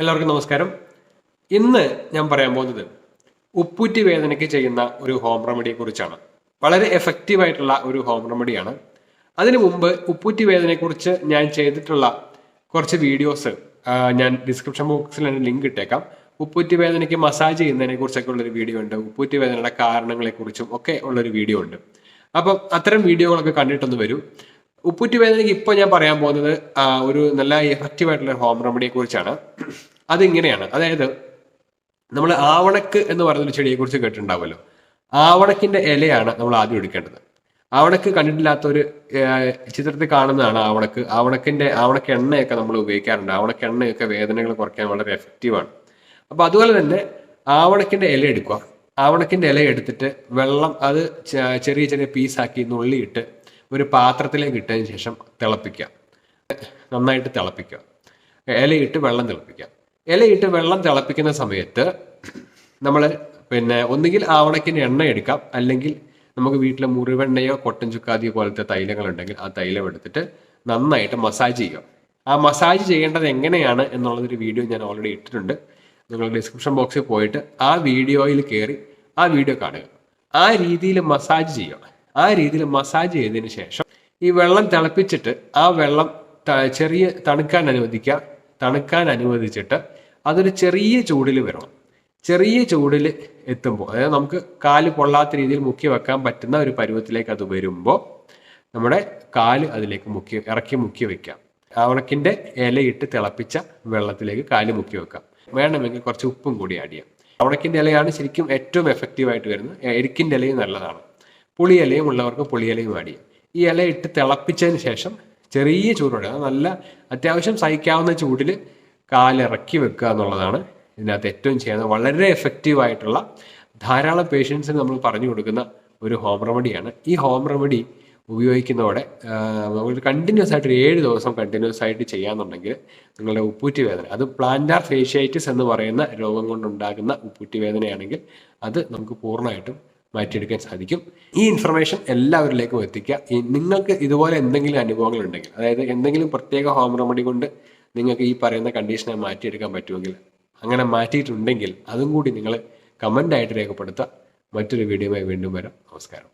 എല്ലാവർക്കും നമസ്കാരം. ഇന്ന് ഞാൻ പറയാൻ പോകുന്നത് ഉപ്പൂറ്റി വേദനയ്ക്ക് ചെയ്യുന്ന ഒരു ഹോം റെമഡിയെ കുറിച്ചാണ്. വളരെ എഫക്റ്റീവ് ആയിട്ടുള്ള ഒരു ഹോം റെമഡിയാണ് അതിനു മുമ്പ് ഉപ്പൂറ്റി വേദനയെക്കുറിച്ച് ഞാൻ ചെയ്തിട്ടുള്ള കുറച്ച് വീഡിയോസ് ഞാൻ ഡിസ്ക്രിപ്ഷൻ ബോക്സിൽ തന്നെ ലിങ്ക് ഇട്ടേക്കാം. ഉപ്പൂറ്റി വേദനയ്ക്ക് മസാജ് ചെയ്യുന്നതിനെ കുറിച്ചൊക്കെ ഉള്ളൊരു വീഡിയോ ഉണ്ട്. ഉപ്പൂറ്റി വേദനയുടെ കാരണങ്ങളെക്കുറിച്ചും ഒക്കെ ഉള്ളൊരു വീഡിയോ ഉണ്ട്. അപ്പം അത്തരം വീഡിയോകളൊക്കെ കണ്ടിട്ടൊന്ന് വരൂ. ഉപ്പൂറ്റി വേദനയ്ക്ക് ഇപ്പോൾ ഞാൻ പറയാൻ പോകുന്നത് ഒരു നല്ല എഫക്റ്റീവ് ആയിട്ടുള്ള ഹോം റെമഡിയെ കുറിച്ചാണ്. അതിങ്ങനെയാണ്. അതായത് നമ്മൾ ആവണക്ക് എന്ന് പറയുന്നൊരു ചെടിയെ കുറിച്ച് കേട്ടിട്ടുണ്ടാവുമല്ലോ. ആവണക്കിന്റെ ഇലയാണ് നമ്മൾ ആദ്യം എടുക്കേണ്ടത്. ആവണക്ക് കണ്ടിട്ടില്ലാത്ത ഒരു ചിത്രത്തിൽ കാണുന്നതാണ് ആവണക്ക്. ആവണക്കിന്റെ ആവണക്ക് എണ്ണയൊക്കെ നമ്മൾ ഉപയോഗിക്കാറുണ്ട്. ആവണക്ക് എണ്ണയൊക്കെ വേദനകൾ കുറയ്ക്കാൻ വളരെ എഫക്റ്റീവാണ് അപ്പൊ അതുപോലെ തന്നെ ആവണക്കിന്റെ ഇല എടുക്കുക. ആവണക്കിന്റെ ഇല എടുത്തിട്ട് വെള്ളം അത് ചെറിയ ചെറിയ പീസാക്കി നുള്ളിയിട്ട് ഒരു പാത്രത്തിലേക്ക് ഇട്ടതിന് ശേഷം തിളപ്പിക്കുക. നന്നായിട്ട് തിളപ്പിക്കുക. ഇലയിട്ട് വെള്ളം തിളപ്പിക്കുക. ഇലയിട്ട് വെള്ളം തിളപ്പിക്കുന്ന സമയത്ത് നമ്മൾ പിന്നെ ഒന്നുകിൽ ആവണക്കിന് എണ്ണ എടുക്കാം. അല്ലെങ്കിൽ നമുക്ക് വീട്ടിലെ മുറിവെണ്ണയോ കൊട്ടൻ ചുക്കാതിയോ പോലത്തെ തൈലങ്ങൾ ഉണ്ടെങ്കിൽ ആ തൈലം എടുത്തിട്ട് നന്നായിട്ട് മസാജ് ചെയ്യുക. ആ മസാജ് ചെയ്യേണ്ടത് എങ്ങനെയാണ് എന്നുള്ളൊരു വീഡിയോ ഞാൻ ഓൾറെഡി ഇട്ടിട്ടുണ്ട്. നിങ്ങൾ ഡിസ്ക്രിപ്ഷൻ ബോക്സിൽ പോയിട്ട് ആ വീഡിയോയിൽ കയറി ആ വീഡിയോ കാണുക. ആ രീതിയിൽ മസാജ് ചെയ്യുക. ആ രീതിയിൽ മസാജ് ചെയ്തതിന് ശേഷം ഈ വെള്ളം തിളപ്പിച്ചിട്ട് ആ വെള്ളം ചെറിയ തണുക്കാൻ അനുവദിക്കുക. തണുക്കാൻ അനുവദിച്ചിട്ട് അതൊരു ചെറിയ ചൂടിൽ വരണം. ചെറിയ ചൂടിൽ എത്തുമ്പോൾ അതായത് നമുക്ക് കാൽ പൊള്ളാത്ത രീതിയിൽ മുക്കി വെക്കാൻ പറ്റുന്ന ഒരു പരുവത്തിലേക്ക് അത് വരുമ്പോൾ നമ്മുടെ കാൽ അതിലേക്ക് മുക്കി ഇറക്കി മുക്കി വെക്കാം. ഉണക്കിന്റെ ഇലയിട്ട് തിളപ്പിച്ച വെള്ളത്തിലേക്ക് കാൽ മുക്കി വെക്കാം. വേണമെങ്കിൽ കുറച്ച് ഉപ്പും കൂടി ആഡ് ചെയ്യാം. അവണക്കിന്റെ ഇലയാണ് ശരിക്കും ഏറ്റവും എഫക്റ്റീവായിട്ട് വരുന്നത്. എരിക്കിന്റെ ഇലയും നല്ലതാണ്. പുളിയിലയും ഉള്ളവർക്ക് പുളിയിലയും ആഡ് ചെയ്യാം. ഈ ഇല ഇട്ട് തിളപ്പിച്ചതിന് ശേഷം ചെറിയ ചൂടോടെ നല്ല അത്യാവശ്യം സഹിക്കാവുന്ന ചൂടിൽ കാലിറക്കി വെക്കുക എന്നുള്ളതാണ് ഇതിനകത്ത് ഏറ്റവും ചെയ്യുന്നത്. വളരെ എഫക്റ്റീവ് ആയിട്ടുള്ള ധാരാളം പേഷ്യൻസിന് നമ്മൾ പറഞ്ഞു കൊടുക്കുന്ന ഒരു ഹോം റെമഡിയാണ് ഈ ഹോം റെമഡി ഉപയോഗിക്കുന്നതോടെ നമ്മൾ കണ്ടിന്യൂസ് ആയിട്ട് ഒരു ഏഴ് ദിവസം കണ്ടിന്യൂസ് ആയിട്ട് ചെയ്യാന്നുണ്ടെങ്കിൽ നിങ്ങളുടെ ഉപ്പൂറ്റി വേദന അത് പ്ലാന്റാർ ഫേഷ്യൈറ്റിസ് എന്ന് പറയുന്ന രോഗം കൊണ്ടുണ്ടാകുന്ന ഉപ്പൂറ്റി വേദനയാണെങ്കിൽ അത് നമുക്ക് പൂർണമായിട്ടും മാറ്റിയെടുക്കാൻ സാധിക്കും. ഈ ഇൻഫർമേഷൻ എല്ലാവരിലേക്കും എത്തിക്കുക. നിങ്ങൾക്ക് ഇതുപോലെ എന്തെങ്കിലും അനുഭവങ്ങൾ ഉണ്ടെങ്കിൽ അതായത് എന്തെങ്കിലും പ്രത്യേക ഹോം റെമഡി കൊണ്ട് നിങ്ങൾക്ക് ഈ പറയുന്ന കണ്ടീഷനെ മാറ്റിയെടുക്കാൻ പറ്റുമെങ്കിൽ അങ്ങനെ മാറ്റിയിട്ടുണ്ടെങ്കിൽ അതും കൂടി നിങ്ങൾ കമന്റ് ആയിട്ട് രേഖപ്പെടുത്തുക. മറ്റൊരു വീഡിയോയുമായി വീണ്ടും വരാം. നമസ്കാരം.